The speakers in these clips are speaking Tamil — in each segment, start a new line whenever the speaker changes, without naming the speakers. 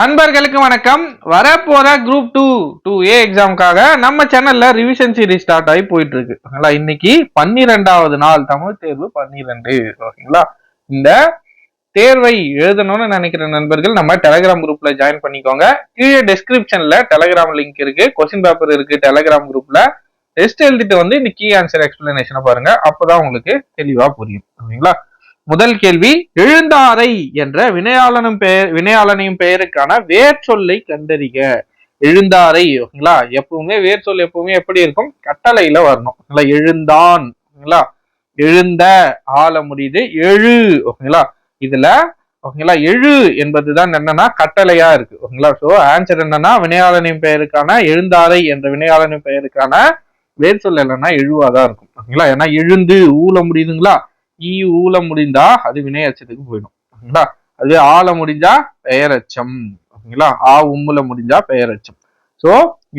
நண்பர்களுக்கு வணக்கம். வரப்போற குரூப் டூ டூ ஏ எக்ஸாமுக்காக நம்ம சேனல்ல ரிவிஷன் சீரிஸ் ஸ்டார்ட் ஆகி போயிட்டு இருக்கு ஓகேங்களா? இன்னைக்கு பன்னிரெண்டாவது நாள் தமிழ் தேர்வு பன்னிரெண்டு. ஓகேங்களா? இந்த தேர்வை எழுதணும்னு நினைக்கிற நண்பர்கள் நம்ம டெலகிராம் குரூப்ல ஜாயின் பண்ணிக்கோங்க. கீழே டெஸ்கிரிப்ஷன்ல டெலகிராம் லிங்க் இருக்கு. கொஸ்டின் பேப்பர் இருக்கு டெலகிராம் குரூப்ல டெஸ்ட் எழுதிட்டு வந்து இந்த கீ ஆன்சர் எக்ஸ்பிளனேஷனை பாருங்க. அப்பதான் உங்களுக்கு தெளிவா புரியும். ஓகேங்களா? முதல் கேள்வி எழுந்தாரை என்ற வினையாளனும் பெயர் வினையாளனையும் பெயருக்கான வேர் சொல்லை கண்டறிக. எழுந்தாரை ஓகேங்களா? எப்பவுமே வேர் சொல் எப்பவுமே எப்படி இருக்கும்? கட்டளையில வரணும். ஓகேங்களா? எழுந்தான். ஓகேங்களா? எழுந்த ஆள முடியுது. எழு ஓகேங்களா? இதுல ஓகேங்களா? எழு என்பதுதான் என்னன்னா கட்டளையா இருக்கு. ஓகேங்களா? சோ ஆன்சர் என்னன்னா வினையாளனின் பெயருக்கான எழுந்தாரை என்ற வினையாளனின் பெயருக்கான வேர் சொல் என்னன்னா எழுவாதான் இருக்கும். ஓகேங்களா? ஏன்னா எழுந்து ஊழ முடியுதுங்களா? ஈ ஊல முடிந்தா அது வினையச்சத்துக்கு போயிடும். ஓகேங்களா? அது ஆல முடிஞ்சா பெயரச்சம். ஓகேங்களா? ஆ உம்முல முடிஞ்சா பெயரச்சம். சோ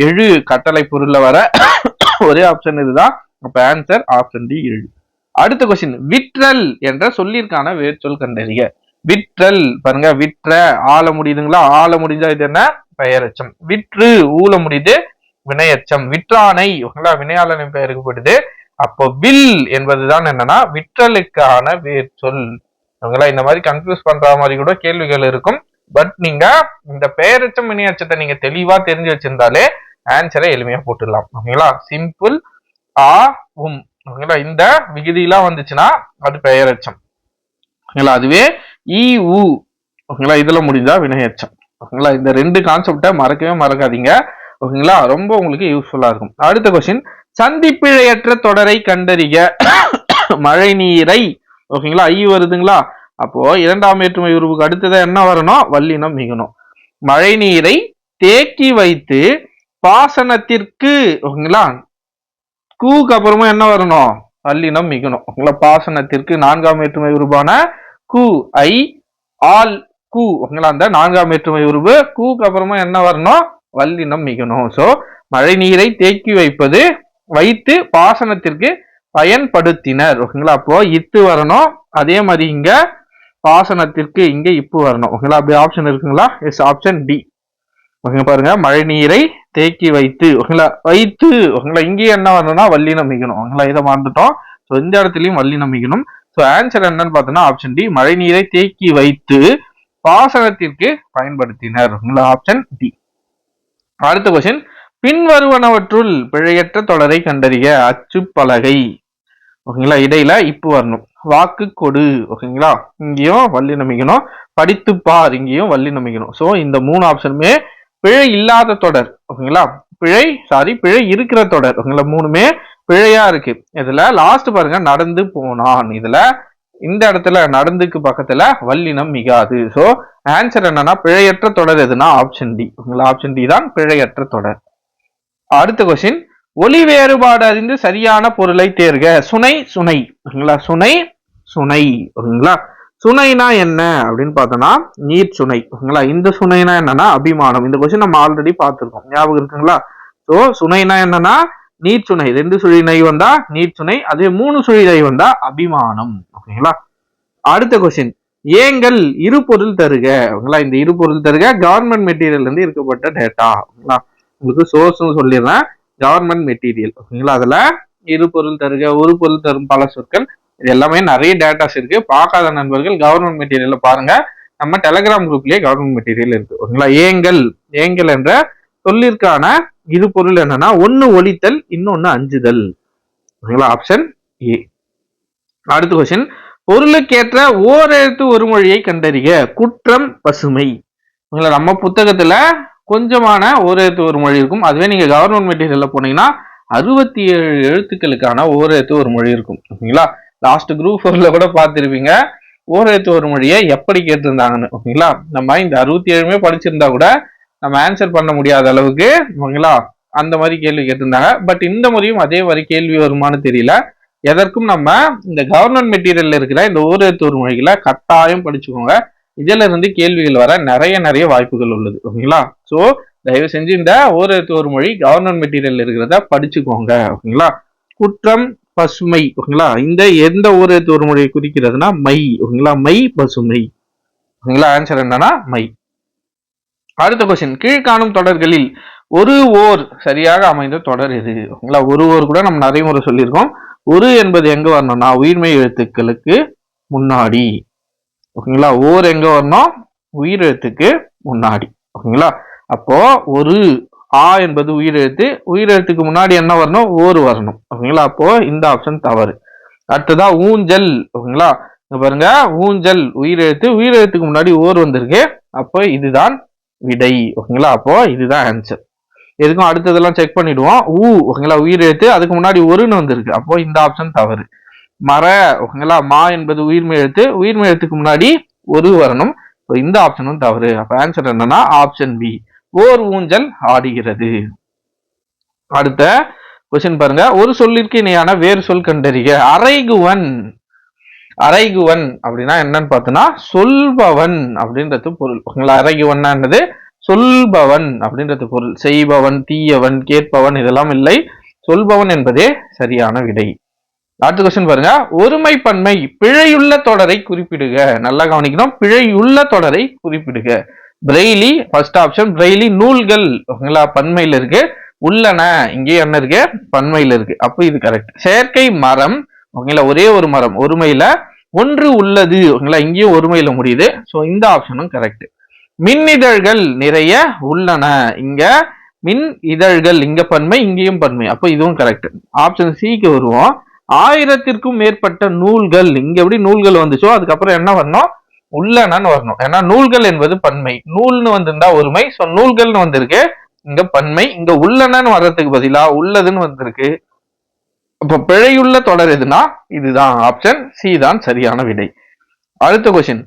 எழு கட்டளை பொருள்ல வர ஒரே ஆப்ஷன் இதுதான். அப்ப ஆன்சர் ஆப்ஷன் டி எழு. அடுத்த கொஸ்டின் விற்றல் என்ற சொல்லிற்கான வேர்ச்சொல் கண்டறிய விற்றல் பாருங்க விற்ற ஆள முடியுதுங்களா? ஆள முடிஞ்சா இது என்ன? பெயரச்சம். விற்று ஊல முடியுது வினையச்சம். விற்றானை ஓகேங்களா? வினையாளனின் பெயருக்கு போயிடுது. அப்போ வில் என்பதுதான் என்னன்னா விற்றலுக்கான சொல். ஓகேங்களா இந்த மாதிரி கன்ஃபியூஸ் பண்ற மாதிரி கூட கேள்விகள் இருக்கும். பட் நீங்க இந்த பெயரச்சம் வினையச்சத்தை நீங்க தெளிவா தெரிஞ்சு வச்சிருந்தாலே ஆன்சரை எளிமையா போட்டுடலாம். ஓகேங்களா? சிம்பிள் ஆ உம். ஓகேங்களா? இந்த விகுதியெல்லாம் வந்துச்சுன்னா அது பெயரச்சம் ஓகேங்களா? அதுவே இ உ ஓகேங்களா? இதுல முடிஞ்சா வினையச்சம். ஓகேங்களா? இந்த ரெண்டு கான்செப்டை மறக்கவே மறக்காதீங்க. ஓகேங்களா? ரொம்ப உங்களுக்கு யூஸ்ஃபுல்லா இருக்கும். அடுத்த கொஸ்டின் சந்திப்பிழையற்ற தொடரை கண்டறிக. மழை நீரை. ஓகேங்களா? ஐ வருதுங்களா? அப்போ இரண்டாம் வேற்றுமை உருவுக்கு அடுத்ததான் என்ன வரணும்? வல்லினம் மிகணும் மழை நீரை தேக்கி வைத்து பாசனத்திற்கு ஓகேங்களா? கூக்கு அப்புறமா என்ன வரணும்? வல்லினம் மிகணும் ஓகேங்களா? பாசனத்திற்கு நான்காம் வேற்றுமை உருவான கு ஐ ஆல் கு. ஓகேங்களா? அந்த நான்காம் வேற்றுமை உருவு. கூக்கு அப்புறமா என்ன வரணும்? வல்லினம் மிகணும் சோ மழை நீரை தேக்கி வைப்பது வைத்து பாசனத்திற்கு பயன்படுத்தினர். ஓகேங்களா? அப்போ இத்து வரணும். அதே மாதிரி இங்க பாசனத்திற்கு இங்க இப்பு வரணும். ஓகேங்களா? அப்படி ஆப்ஷன் இருக்குங்களா? எஸ் ஆப்ஷன் டி ஓகேங்க பாருங்க. மழை நீரை தேக்கி வைத்து ஓகேங்களா? வைத்து ஓகேங்களா? இங்கேயும் என்ன வரணும்னா வள்ளி நம்பிக்கணும். ஓகேங்களா? இதை மறந்துட்டோம். ஸோ இந்த இடத்துலையும் வள்ளி நம்பிக்கணும். ஸோ ஆன்சர் என்னன்னு பார்த்தோம்னா ஆப்ஷன் டி மழை நீரை தேக்கி வைத்து பாசனத்திற்கு பயன்படுத்தினர். ஓகேங்களா? ஆப்ஷன் டி அடுத்த கொஸ்டின் பின்வருவனவற்றுள் பிழையற்ற தொடரை கண்டறிய அச்சு பலகை ஓகேங்களா? இடையில இப்பு வரணும். வாக்கு கொடு. ஓகேங்களா? இங்கேயும் வள்ளி நம்பிக்கணும். படித்து பார். இங்கேயும் வள்ளி நம்பிக்கணும். ஸோ இந்த மூணு ஆப்ஷனுமே பிழை இல்லாத தொடர். ஓகேங்களா? பிழை சாரி பிழை இருக்கிற தொடர். ஓகேங்களா? மூணுமே பிழையா இருக்கு. இதுல லாஸ்ட் பாருங்க நடந்து போனான். இதுல இந்த இடத்துல நடந்துக்கு பக்கத்துல வல்லினம் மிகாது ஸோ ஆன்சர் என்னன்னா பிழையற்ற தொடர் எதுனா ஆப்ஷன் டி உங்களா ஆப்ஷன் டி தான் பிழையற்ற தொடர். அடுத்த கொஸ்டின் ஒலி வேறுபாடு அறிந்து சரியான பொருளை தேர்க. சுனை சுனை. ஓகேங்களா? சுனை சுனை. ஓகேங்களா? சுனைனா என்ன அப்படின்னு பார்த்தோம்னா நீர் சுனை. ஓகேங்களா? இந்த சுனைனா என்னன்னா அபிமானம். இந்த கொஸ்டின் நம்ம ஆல்ரெடி பார்த்துருக்கோம். ஞாபகம் இருக்குங்களா? ஸோ சுனைனா என்னன்னா நீர் சுனை. ரெண்டு சுழி நை வந்தா நீர் சுனை அதே மூணு சுழி நை வந்தா அபிமானம். ஓகேங்களா? அடுத்த கொஸ்டின் ஏங்கள் இரு பொருள் தருக. ஓகேங்களா? இந்த இரு பொருள் தருக கவர்மெண்ட் மெட்டீரியல் இருந்து இருக்கப்பட்ட டேட்டா ஓகேங்களா? உங்களுக்கு சோர்ஸ்னு சொல்லிடுறேன். கவர்மெண்ட் மெட்டீரியல் ஓகேங்களா? அதில் இரு பொருள் தருக ஒரு பொருள் தரும் பல சொற்கள். இது எல்லாமே நிறைய டேட்டாஸ் இருக்கு. பார்க்காத நண்பர்கள் கவர்மெண்ட் மெட்டீரியல்ல பாருங்க. நம்ம டெலகிராம் குரூப்லயே கவர்மெண்ட் மெட்டீரியல் இருக்கு. ஓகேங்களா? ஏங்கல் ஏங்கல் என்ற சொல்லிற்கான இரு பொருள் என்னன்னா ஒன்னு ஒழித்தல் இன்னொன்னு அஞ்சுதல். ஓகேங்களா? ஆப்ஷன் ஏ அடுத்த கொஸ்டின் பொருளுக்கேற்ற ஓரெழுத்து ஒரு மொழியை கண்டறிய குற்றம் பசுமை. ஓகேங்களா? நம்ம புத்தகத்துல கொஞ்சமான ஓரெழுத்து ஒரு மொழி இருக்கும். அதுவே நீங்க கவர்மெண்ட் மெட்டீரியல்ல போனீங்கன்னா அறுபத்தி ஏழு எழுத்துக்களுக்கான ஓரெழுத்து ஒரு மொழி இருக்கும். ஓகேங்களா? லாஸ்ட் குரூப் ஃபோர்ல கூட பார்த்திருப்பீங்க. ஓரெழுத்து ஒரு மொழியை எப்படி கேட்டிருந்தாங்கன்னு. ஓகேங்களா? நம்ம இந்த அறுபத்தி ஏழுமே படிச்சிருந்தா கூட நம்ம ஆன்சர் பண்ண முடியாத அளவுக்கு ஓகேங்களா? அந்த மாதிரி கேள்வி கேட்டிருந்தாங்க. பட் இந்த முறையும் அதே மாதிரி கேள்வி வருமானு தெரியல. எதற்கும் நம்ம இந்த கவர்மெண்ட் மெட்டீரியல் இருக்கிற இந்த ஓரெழுத்து ஒரு மொழிகளை கட்டாயம் படிச்சுக்கோங்க. இதுல இருந்து கேள்விகள் வர நிறைய நிறைய வாய்ப்புகள் உள்ளது. ஓகேங்களா? சோ தயவு செஞ்சு இந்த ஓரெழுத்து ஒரு மொழி கவர்மெண்ட் மெட்டீரியல் இருக்கிறத படிச்சுக்கோங்க. ஓகேங்களா? குற்றம் பசுமை. ஓகேங்களா? இந்த எந்த ஓரெழுத்து ஒரு மொழியை குறிக்கிறதுனா மை. ஓகேங்களா? மை பசுமை. ஓகேங்களா? ஆன்சர் என்னன்னா மை. அடுத்த கொஸ்டின் கீழ்காணும் தொடர்களில் ஒரு ஓர் சரியாக அமைந்த தொடர் எது? ஓகேங்களா? ஒரு ஓர் கூட நம்ம நிறைய முறை சொல்லியிருக்கோம். ஒரு என்பது எங்க வரணும்னா உயிர்மெய் எழுத்துக்களுக்கு முன்னாடி. ஓகேங்களா? ஓர் எங்க வரணும்? உயிர் எழுத்துக்கு முன்னாடி. ஓகேங்களா? அப்போ ஒரு ஆ என்பது உயிரெழுத்து. உயிரெழுத்துக்கு முன்னாடி என்ன வரணும்? ஓர் வரணும். ஓகேங்களா? அப்போ இந்த ஆப்ஷன் தவறு. அடுத்ததா ஊஞ்சல். ஓகேங்களா? பாருங்க. ஊஞ்சல் உயிரெழுத்து. உயிரெழுத்துக்கு முன்னாடி ஓர் வந்திருக்கு. அப்போ இதுதான் விடை. ஓகேங்களா? அப்போ இதுதான் ஆன்சர் எதுக்கும் அடுத்ததெல்லாம் செக் பண்ணிடுவோம். ஊ. ஓகேங்களா? உயிரெழுத்து. அதுக்கு முன்னாடி ஒருன்னு வந்திருக்கு. அப்போ இந்த ஆப்ஷன் தவறு. மர ஓகேங்களா? மா என்பது உயிர்மை எழுத்து உயிர்மை எழுத்துக்கு முன்னாடி ஒரு வரணும். இந்த ஆப்ஷனும் தவறு. அப்ப ஆன்சர் என்னன்னா ஆப்ஷன் பி ஓர் ஊஞ்சல் ஆடுகிறது. அடுத்த கொஸ்டின் பாருங்க. ஒரு சொல்லிற்கு இணையான வேறு சொல் கண்டறிக. அரைகுவன் அரைகுவன் அப்படின்னா என்னன்னு பார்த்தோன்னா சொல்பவன் அப்படின்றது பொருள். ஓகேங்களா? அரைகுவன்னா என்னது? சொல்பவன் அப்படின்றது பொருள். செய்பவன் தீயவன் கேட்பவன் இதெல்லாம் இல்லை. சொல்பவன் என்பதே சரியான விடை. அடுத்த கொஸ்டின் பாருங்க. ஒருமை பன்மை பிழையுள்ள தொடரை குறிப்பிடுக. நல்லா கவனிக்கணும். பிழையுள்ள தொடரை குறிப்பிடுக. பிரெய்லி ஃபர்ஸ்ட் ஆப்ஷன் பிரெய்லி நூல்கள். ஓகேங்களா? பன்மையில இருக்கு. உள்ளன. இங்கே என்ன இருக்கு? பன்மையில இருக்கு. அப்போ இது கரெக்ட் செயற்கை மரம். ஓகேங்களா? ஒரே ஒரு மரம். ஒருமையில ஒன்று உள்ளது. ஓகேங்களா? இங்கேயும் ஒருமையில முடியுது. ஸோ இந்த ஆப்ஷனும் கரெக்ட் மின் இதழ்கள் நிறைய உள்ளன. இங்க மின் இதழ்கள். இங்க பன்மை இங்கேயும் பன்மை. அப்போ இதுவும் கரெக்ட் ஆப்ஷன் சிக்கு வருவோம். ஆயிரத்திற்கும் மேற்பட்ட நூல்கள் இங்க எப்படி நூல்கள் வந்துச்சோ அதுக்கப்புறம் என்ன வரணும்? உள்ளனன்னு வரணும். ஏன்னா நூல்கள் என்பது பன்மை. நூல்னு வந்திருந்தா ஒருமை. ஸோ நூல்கள்னு வந்திருக்கு. இங்க பன்மை. இங்க உள்ளனன்னு வர்றதுக்கு பதிலா உள்ளதுன்னு வந்திருக்கு. அப்ப பிழையுள்ள தொடர் எதுனா? இதுதான். ஆப்ஷன் சி தான் சரியான விடை. அடுத்த கொஸ்டின்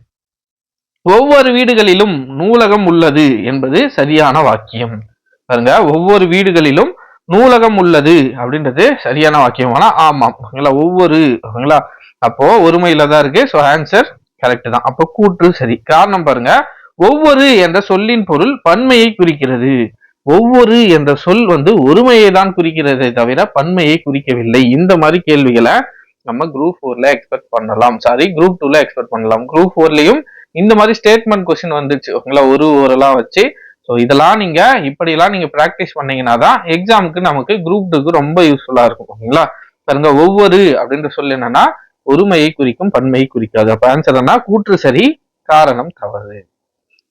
ஒவ்வொரு வீடுகளிலும் நூலகம் உள்ளது என்பது சரியான வாக்கியம். பாருங்க. ஒவ்வொரு வீடுகளிலும் நூலகம் உள்ளது அப்படின்றது சரியான வாக்கியம். ஆனா ஆமாம். ஓகேங்களா? ஒவ்வொரு ஓகேங்களா? அப்போ ஒருமையில தான் இருக்கு. ஸோ ஆன்சர் கரெக்ட் தான். அப்போ கூற்று சரி. காரணம் பாருங்க. ஒவ்வொரு என்ற சொல்லின் பொருள் பன்மையை குறிக்கிறது. ஒவ்வொரு என்ற சொல் வந்து ஒருமையை தான் குறிக்கிறதே தவிர பன்மையை குறிக்கவில்லை. இந்த மாதிரி கேள்விகளை நம்ம குரூப் ஃபோர்ல எக்ஸ்பெக்ட் பண்ணலாம். சாரி குரூப் டூல எக்ஸ்பெக்ட் பண்ணலாம். குரூப் ஃபோர்லயும் இந்த மாதிரி ஸ்டேட்மெண்ட் கொஸ்டின் வந்துச்சு. ஓகேங்களா? ஒரு ஓரெல்லாம் வச்சு ஸோ இதெல்லாம் நீங்க இப்படிலாம் நீங்க ப்ராக்டிஸ் பண்ணீங்கன்னா தான் எக்ஸாமுக்கு நமக்கு குரூப் டூக்கு ரொம்ப யூஸ்ஃபுல்லா இருக்கும் ஓகேங்களா பாருங்க ஒவ்வொரு அப்படின்ற சொல் என்னன்னா ஒருமையை குறிக்கும் பன்மையை குறிக்காது. அப்ப ஆன்சர் என்ன கூற்று சரி காரணம் தவறு.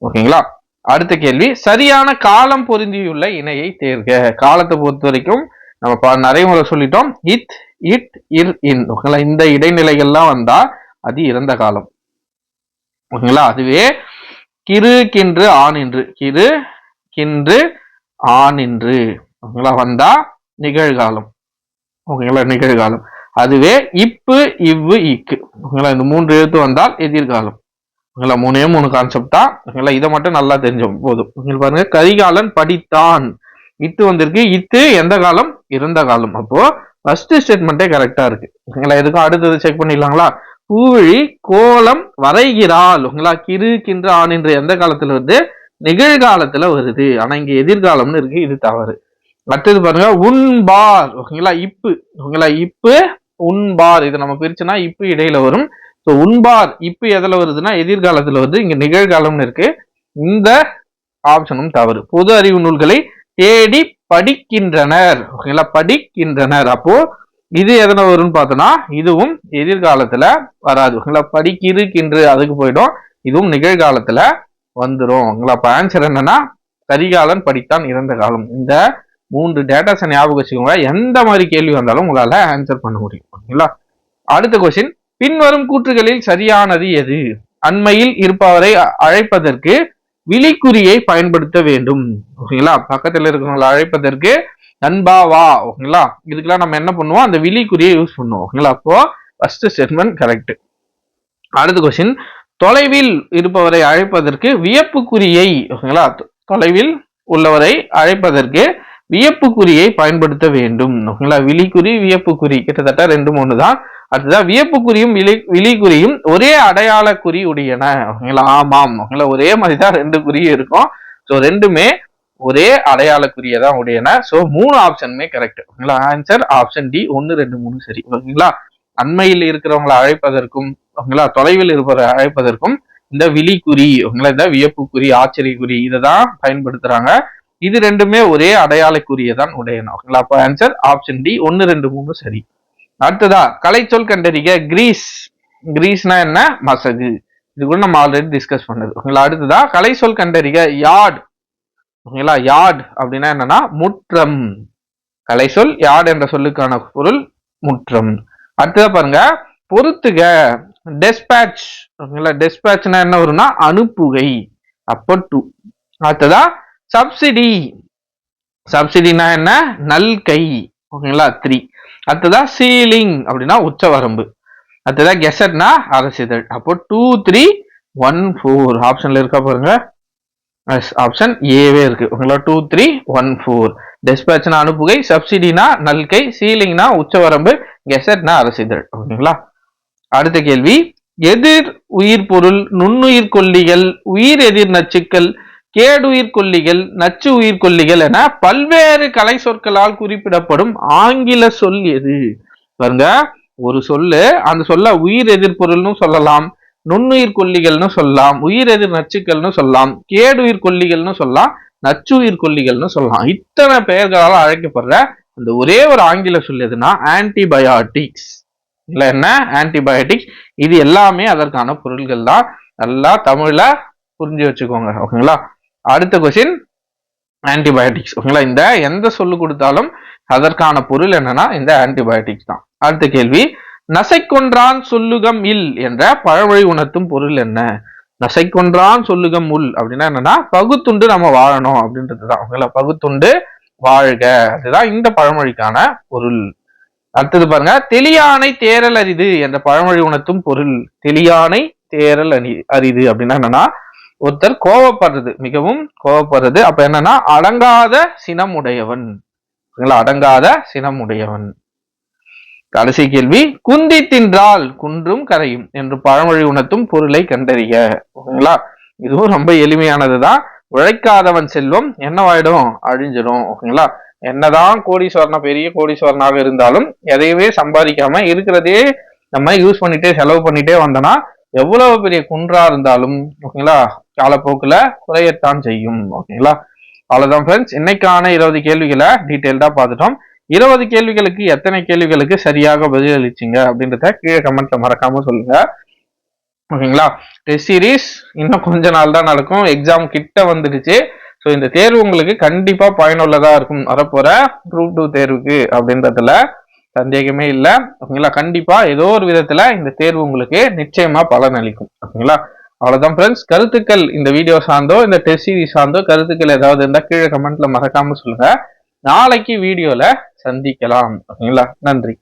ஓகேங்களா? அடுத்த கேள்வி சரியான காலம் பொருந்தியுள்ள இணையை தேர்க. காலத்தை பொறுத்த வரைக்கும் நம்ம நிறைய முறை சொல்லிட்டோம். இத் இட் இர் இன் ஓகேங்களா? இந்த இடைநிலைகள்லாம் வந்தா அது இறந்த காலம். ஓகேங்களா? அதுவே கிறு கின்று ஆனின்று. கிறு கின்று ஆனின்று. ஓகேங்களா? வந்தா நிகழ்காலம். ஓகேங்களா? நிகழ்காலம். அதுவே இப்பு இவ்வு இக்கு. ஓகேங்களா? இந்த மூன்று எழுத்து வந்தால் எதிர்காலம். ஓகேங்களா? மூணே மூணு கான்செப்ட் தான். ஓகேங்களா? இதை மட்டும் நல்லா தெரிஞ்சோம். போதும். உங்களுக்கு பாருங்க கரிகாலன் படித்தான். இத்து வந்திருக்கு. இத்து எந்த காலம்? இறந்த காலம். அப்போ ஃபர்ஸ்ட் ஸ்டேட்மெண்ட்டே கரெக்டா இருக்கு. ஓகேங்களா? எதுக்கும் அடுத்தது செக் பண்ணிடலாங்களா? பூழி கோலம் வரைகிறாள். ஓகேங்களா கிறு ஆண் என்று எந்த காலத்துல வந்து நிகழ்காலத்துல வருது. ஆனா இங்க எதிர்காலம்னு இருக்கு இது தவறு. அடுத்தது பாருங்க உண்பார். ஓகேங்களா இப்பு. ஓகேங்களா இப்பு உண்பார். இதை நம்ம பிரிச்சுன்னா இப்பு இடையில வரும். ஸோ உண்பார் இப்பு எதுல வருதுன்னா எதிர்காலத்துல வருது. இங்க நிகழ்காலம்னு இருக்கு. இந்த ஆப்ஷனும் தவறு. பொது அறிவு நூல்களை தேடி படிக்கின்றனர். ஓகேங்களா படிக்கின்றனர். அப்போ இது எதனை வரும்னு பார்த்தோம்னா இதுவும் எதிர்காலத்துல வராது. ஓகேங்களா படிக்கிருக்கின்று அதுக்கு போயிடும். இதுவும் நிகழ்காலத்துல வந்துடும் ஓகேங்களா அப்ப ஆன்சர் என்னன்னா கரிகாலன் படித்தான் இறந்த காலம். இந்த மூன்று டேட்டாஸை ஞாபகம் வச்சுக்கோங்க. எந்த மாதிரி கேள்வி வந்தாலும் உங்களால ஆன்சர் பண்ண முடியும். ஓகேங்களா? அடுத்த கொஸ்டின் பின்வரும் கூற்றுகளில் சரியானது எது? அண்மையில் இருப்பவரை அழைப்பதற்கு விழிக்குறியை பயன்படுத்த வேண்டும். ஓகேங்களா? பக்கத்தில் இருக்கிறவங்களை அழைப்பதற்கு நண்பா வா ஓகேங்களா? இதுக்கெல்லாம் நம்ம என்ன பண்ணுவோம்? அந்த விழிக்குறியை யூஸ் பண்ணுவோம் ஓகேங்களா? அப்போ ஃபர்ஸ்ட் ஸ்டேட்மெண்ட் கரெக்ட் அடுத்த கொஸ்டின் தொலைவில் இருப்பவரை அழைப்பதற்கு வியப்புக்குறியை ஓகேங்களா? தொலைவில் உள்ளவரை அழைப்பதற்கு வியப்புக்குறியை பயன்படுத்த வேண்டும் ஓகேங்களா? விழிக்குறி வியப்புக்குறி கிட்டத்தட்ட ரெண்டு மூணு தான் அடுத்ததான் வியப்புக்குறியும் விழி விழிக்குறியும் ஒரே அடையாள குறி உடையன ஓகேங்களா? ஆமாம் ஓகேங்களா? ஒரே மாதிரி தான் ரெண்டு குறியும் இருக்கும். ஸோ ரெண்டுமே ஒரே அடையாளக்குரியதான் உடையன ஸோ மூணு ஆப்ஷனுமே கரெக்ட் ஓகேங்களா? ஆன்சர் ஆப்ஷன் டி ஒன்னு ரெண்டு மூணு சரி. ஓகேங்களா? அண்மையில் இருக்கிறவங்களை அழைப்பதற்கும் ஓகேங்களா? தொலைவில் இருப்பவரை அழைப்பதற்கும் இந்த விழிக்குறி ஓகேங்களா? இந்த வியப்புக்குறி ஆச்சரியக்குறி இதை தான் பயன்படுத்துறாங்க. இது ரெண்டுமே ஒரே அடையாளக்குரியதான் உடையன. ஓகேங்களா? அப்ப ஆன்சர் ஆப்ஷன் டி ஒன்னு ரெண்டு மூணு சரி. அடுத்ததா கலைச்சொல் கண்டறிக. கிரீஸ் கிரீஸ்னா என்ன? மசகு. இது கூட நம்ம ஆல்ரெடி டிஸ்கஸ் பண்ணது. ஓகேங்களா? அடுத்ததா கலை சொல் கண்டறிக. யார்ட் ஓகேங்களா? யார்ட் அப்படின்னா என்னன்னா முற்றம். கலை சொல் யார்ட் என்ற சொல்லுக்கான பொருள் முற்றம். அடுத்ததா பாருங்க பொறுத்துக. டெஸ்பேட்ச். ஓகேங்களா? டெஸ்பேட்ச்னா என்ன வரும்னா அனுப்புகை. அப்போ டூ அடுத்ததா சப்சிடி. சப்சிடினா என்ன? நல்கை. ஓகேங்களா? த்ரீ அடுத்ததா சீலிங் அப்படின்னா உச்சவரம்பு. அடுத்ததா கெசட்னா அரசிதழ். அப்போ டூ த்ரீ ஒன் ஃபோர் ஆப்ஷன்ல இருக்கா பாருங்க. ஆப்ஷன் ஏவே இருக்கு. ஓகேங்களா டூ த்ரீ ஒன் ஃபோர் டெஸ்பேட்ச்னா அனுப்புகை சப்சிடினா நல்கை சீலிங்னா உச்சவரம்பு கெசட்னா அரசிதழ். ஓகேங்களா? அடுத்த கேள்வி. எதிர் உயிர் பொருள் நுண்ணுயிர் கொல்லிகள் உயிர் எதிர் நச்சுக்கள் கேடுயிர் கொல்லிகள் நச்சு உயிர் கொல்லிகள் என பல்வேறு கலை சொற்களால் குறிப்பிடப்படும் ஆங்கில சொல் எது? பாருங்க ஒரு சொல்லு அந்த சொல்ல உயிர் எதிர்பொருள்னு சொல்லலாம். நுண்ணுயிர் கொல்லிகள்னு சொல்லலாம் உயிர் எதிர் நச்சுக்கள்னு சொல்லலாம் கேடுயிர் கொல்லிகள்னு சொல்லலாம் நச்சுயிர் கொல்லிகள்னு சொல்லலாம். இத்தனை பெயர்களால் அழைக்கப்படுற அந்த ஒரே ஒரு ஆங்கில சொல் எதுனா ஆன்டிபயாட்டிக்ஸ் இல்லை என்ன? ஆன்டிபயோட்டிக்ஸ் இது எல்லாமே அதற்கான பொருள்கள் தான். நல்லா தமிழ்ல புரிஞ்சு வச்சுக்கோங்க. ஓகேங்களா? அடுத்த கொஸ்டின் ஆன்டிபயோட்டிக்ஸ் ஓகேங்களா? இந்த எந்த சொல்லு கொடுத்தாலும் அதற்கான பொருள் என்னன்னா இந்த ஆன்டிபயோட்டிக்ஸ் தான். அடுத்த கேள்வி நசைக்கொன்றான் சொல்லுகம் இல் என்ற பழமொழி உணர்த்தும் பொருள் என்ன? நசைக்கொன்றான் சொல்லுகம் உள் அப்படின்னா என்னன்னா பகுத்துண்டு நம்ம வாழணும் அப்படின்றது தான் ஓகேங்களா பகுத்துண்டு வாழ்க. அதுதான் இந்த பழமொழிக்கான பொருள். அடுத்தது பாருங்க தெளியானை தேரல் அரிது என்ற பழமொழி உணர்த்தும் பொருள். தெளியானை தேரல் அணி அரிது அப்படின்னா என்னன்னா ஒருத்தர் கோவப்படுறது மிகவும் கோவப்படுறது. அப்ப என்னன்னா அடங்காத சினம் உடையவன் அடங்காத சினம் உடையவன் கடைசி கேள்வி குந்தி தின்றால் குன்றும் கரையும் என்று பழமொழி உணர்த்தும் பொருளை கண்டறிய ஓகேங்களா? இதுவும் ரொம்ப எளிமையானதுதான். உழைக்காதவன் செல்வம் என்னவாயிடும்? அழிஞ்சிடும். ஓகேங்களா? என்னதான் கோடீஸ்வரனா பெரிய கோடீஸ்வரனாக இருந்தாலும் எதையவே சம்பாதிக்காம இருக்கிறதே நம்ம யூஸ் பண்ணிட்டே செலவு பண்ணிட்டே வந்தோம்னா எவ்வளவு பெரிய குன்றா இருந்தாலும் ஓகேங்களா? காலப்போக்கில் குறையத்தான் செய்யும். ஓகேங்களா? அவ்வளவுதான் ஃப்ரெண்ட்ஸ் இன்னைக்கான இருபது கேள்விகளை டீட்டெயில்டா பார்த்துட்டோம். இருபது கேள்விகளுக்கு எத்தனை கேள்விகளுக்கு சரியாக பதிலளிச்சிங்க அப்படின்றத கீழே கமெண்ட்ல மறக்காம சொல்லுங்க. ஓகேங்களா? டெஸ்ட் சீரிஸ் இன்னும் கொஞ்ச நாள் தான் நடக்கும். எக்ஸாம் கிட்ட வந்துடுச்சு. ஸோ இந்த தேர்வு உங்களுக்கு கண்டிப்பா பயனுள்ளதா இருக்கும். வரப்போற குரூப் டூ தேர்வுக்கு அப்படின்றதுல சந்தேகமே இல்லை. ஓகேங்களா? கண்டிப்பா ஏதோ ஒரு விதத்துல இந்த தேர்வு உங்களுக்கு நிச்சயமா பலன் அளிக்கும் ஓகேங்களா? அவ்வளவுதான் ஃப்ரெண்ட்ஸ் கருத்துக்கள் இந்த வீடியோ சார்ந்தோ இந்த டெஸ்ட் சீரீஸ் சார்ந்தோ கருத்துக்கள் ஏதாவது இருந்தால் கீழே கமெண்ட்ல மறக்காம சொல்லுங்க. நாளைக்கு வீடியோல சந்திக்கலாம். ஓகேங்களா? நன்றி.